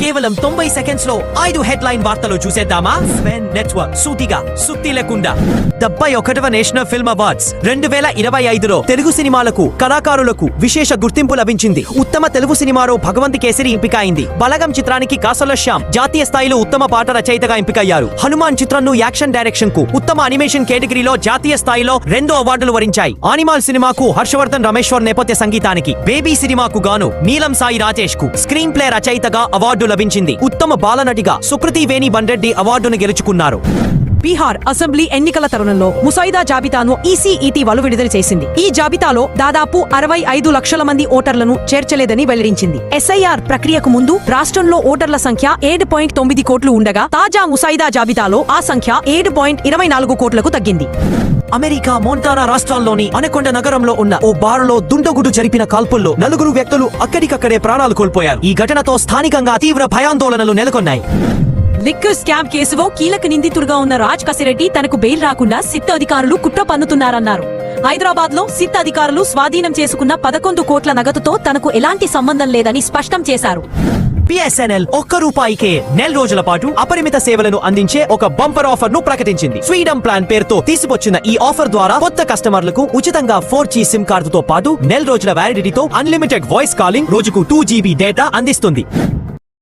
కేవలం తొంభై సెకండ్స్లో ఐదు హెడ్ లైన్ వార్తలు చూసేద్దామా? స్పెన్ నెట్వర్క్ సూటిగా సుత్తి లేకుండా. డెబ్బై ఒకటవ నేషనల్ ఫిల్మ్ అవార్డ్స్ రెండు వేల ఇరవై ఐదులో తెలుగు సినిమాలకు కళాకారులకు విశేష గుర్తింపు లభించింది. ఉత్తమ తెలుగు సినిమాలో భగవంత్ కేసరి ఎంపిక అయింది. బలగం చిత్రానికి కాసల శ్యామ్ జాతీయ స్థాయిలో ఉత్తమ పాట రచయితగా ఎంపికయ్యారు. హనుమాన్ చిత్రంను యాక్షన్ డైరెక్షన్కు ఉత్తమ అనిమేషన్ కేటగిరీలో జాతీయ స్థాయిలో రెండు అవార్డులు వరించాయి. ఆనిమాల్ సినిమాకు హర్షవర్ధన్ రమేశ్వర్ నేపథ్య సంగీతానికి బేబీ సినిమాకు గాను నీలం సాయి రాజేష్కు స్క్రీన్ ప్లే రచయితగా అవార్డు లభించింది. ఉత్తమ బాలనటిగా సుకృతి వేణి బండ్రెడ్డి అవార్డును గెలుచుకున్నారు. బీహార్ అసెంబ్లీ ఎన్నికల తరుణంలో ముసాయిదా జాబితాను ఈసీఈటీ వలు విడుదల చేసింది. ఈ జాబితాలో దాదాపు అరవై ఐదు లక్షల మంది ఓటర్లను చేర్చలేదని వెల్లడించింది. ఎస్ఐఆర్ ప్రక్రియకు ముందు రాష్ట్రంలో ఓటర్ల సంఖ్య ఏడు పాయింట్ తొమ్మిది కోట్లు ఉండగా తాజా ముసాయిదా జాబితాలో ఆ సంఖ్య ఏడు పాయింట్ ఇరవై నాలుగు కోట్లకు తగ్గింది. అమెరికా మోంటానా రాష్ట్రాల్లోని అనకొండ నగరంలో ఉన్న ఓ బారులో దుండగుడు జరిపిన కాల్పుల్లో నలుగురు వ్యక్తులు అక్కడికక్కడే ప్రాణాలు కోల్పోయారు. ఈ ఘటనతో స్థానికంగా తీవ్ర భయాందోళనలు నెలకొన్నాయి. లిక్కర్ స్కామ్ కేసులో కీలక నిందితుడుగా ఉన్న రాజ్ కసిరెడ్డి తనకు బెయిల్ రాకుండా సిట్ అధికారులు కుట్ర పన్నుతున్నారన్నారు. హైదరాబాద్లో సిట్ అధికారులు స్వాధీనం చేసుకున్న పదకొండు కోట్ల నగదుతో తనకు ఎలాంటి సంబంధం లేదని స్పష్టం చేశారు. బిఎస్ఎన్ఎల్ ఒక్క రూపాయికే నెల రోజుల పాటు అపరిమిత సేవలను అందించే ఒక బంపర్ ఆఫర్ను ప్రకటించింది. ఫ్రీడమ్ ప్లాన్ పేరుతో తీసుకొచ్చిన ఈ ఆఫర్ ద్వారా కొత్త కస్టమర్లకు ఉచితంగా ఫోర్ జీ సిమ్ కార్డుతో పాటు నెల రోజుల వ్యాలిడిటీతో అన్లిమిటెడ్ వాయిస్ కాలింగ్ రోజుకు టూ జీబీ డేటా అందిస్తుంది.